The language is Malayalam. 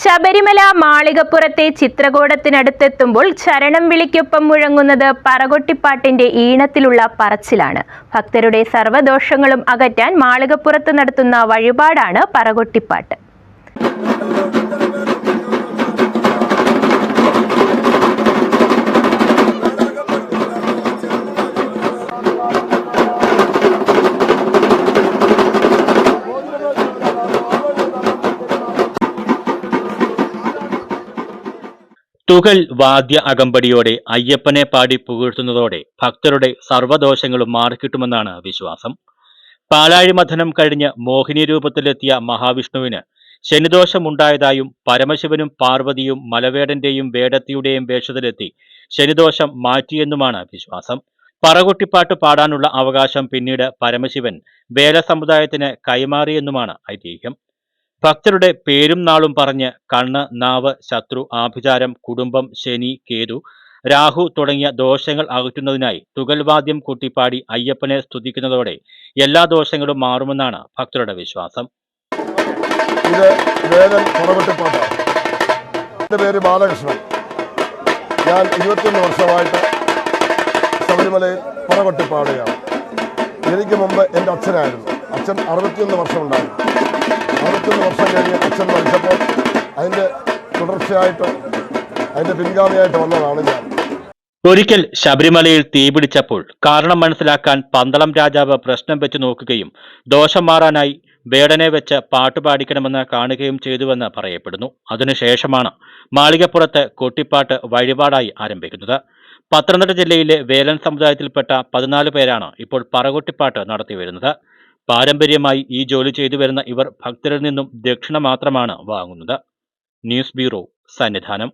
ശബരിമല മാളികപ്പുറത്തെ ചിത്രകൂടത്തിനടുത്തെത്തുമ്പോൾ ചരണം വിളിക്കൊപ്പം മുഴങ്ങുന്നത് പറകൊട്ടിപ്പാട്ടിന്റെ ഈണത്തിലുള്ള പറച്ചിലാണ്. ഭക്തരുടെ സർവദോഷങ്ങളും അകറ്റാൻ മാളികപ്പുറത്ത് നടത്തുന്ന വഴിപാടാണ് പറകൊട്ടിപ്പാട്ട്. തുകൽ വാദ്യ അകമ്പടിയോടെ അയ്യപ്പനെ പാടി പുകഴ്ത്തുന്നതോടെ ഭക്തരുടെ സർവദോഷങ്ങളും മാറിക്കിട്ടുമെന്നാണ് വിശ്വാസം. പാലാഴി മഥനം കഴിഞ്ഞ് മോഹിനി രൂപത്തിലെത്തിയ മഹാവിഷ്ണുവിന് ശനിദോഷമുണ്ടായതായും പരമശിവനും പാർവതിയും മലവേടന്റെയും വേടത്തിയുടെയും വേഷത്തിലെത്തി ശനിദോഷം മാറ്റിയെന്നുമാണ് വിശ്വാസം. പറകുട്ടിപ്പാട്ട് പാടാനുള്ള അവകാശം പിന്നീട് പരമശിവൻ വേല സമുദായത്തിന് കൈമാറിയെന്നുമാണ് ഐതിഹ്യം. ഭക്തരുടെ പേരും നാളും പറഞ്ഞ് കണ്ണ് നാവ് ശത്രു ആഭിചാരം കുടുംബം ശനി കേതു രാഹു തുടങ്ങിയ ദോഷങ്ങൾ അകറ്റുന്നതിനായി തുകൽവാദ്യം കൂട്ടിപ്പാടി അയ്യപ്പനെ സ്തുതിക്കുന്നതോടെ എല്ലാ ദോഷങ്ങളും മാറുമെന്നാണ് ഭക്തരുടെ വിശ്വാസം. ഇത് എന്റെ പേര് ബാലകൃഷ്ണൻ. ഞാൻ ഇരുപത്തിയൊന്ന് വർഷമായിട്ട് ശബരിമലയിൽ പുറകൊട്ടിപ്പാടുകയാണ് എനിക്ക് മുമ്പ് എന്റെ അച്ഛനായിരുന്നു. അച്ഛൻ അറുപത്തിയൊന്ന് വർഷം അറുപത്തിയൊന്ന് വർഷം കഴിഞ്ഞ് അച്ഛൻ മരിച്ചപ്പോൾ അതിന്റെ തുടർച്ചയായിട്ട് അതിന്റെ പിൻഗാമിയായിട്ട് വന്നതാണ് ഞാൻ. ഒരിക്കൽ ശബരിമലയിൽ തീപിടിച്ചപ്പോൾ കാരണം മനസ്സിലാക്കാൻ പന്തളം രാജാവ് പ്രശ്നം വെച്ച് നോക്കുകയും ദോഷം മാറാനായി വേടനെ വെച്ച് പാട്ടുപാടിക്കണമെന്ന് കാണുകയും ചെയ്തുവെന്ന് പറയപ്പെടുന്നു. അതിനുശേഷമാണ് മാളികപ്പുറത്ത് കൊട്ടിപ്പാട്ട് വഴിപാടായി ആരംഭിക്കുന്നത്. പത്തനംതിട്ട ജില്ലയിലെ വേലൻ സമുദായത്തിൽപ്പെട്ട പതിനാല് പേരാണ് ഇപ്പോൾ പറകൊട്ടിപ്പാട്ട് നടത്തിവരുന്നത്. പാരമ്പര്യമായി ഈ ജോലി ചെയ്തു വരുന്ന ഇവർ ഭക്തരിൽ നിന്നും ദക്ഷിണ മാത്രമാണ് വാങ്ങുന്നത്. News bureau Sannidhanam.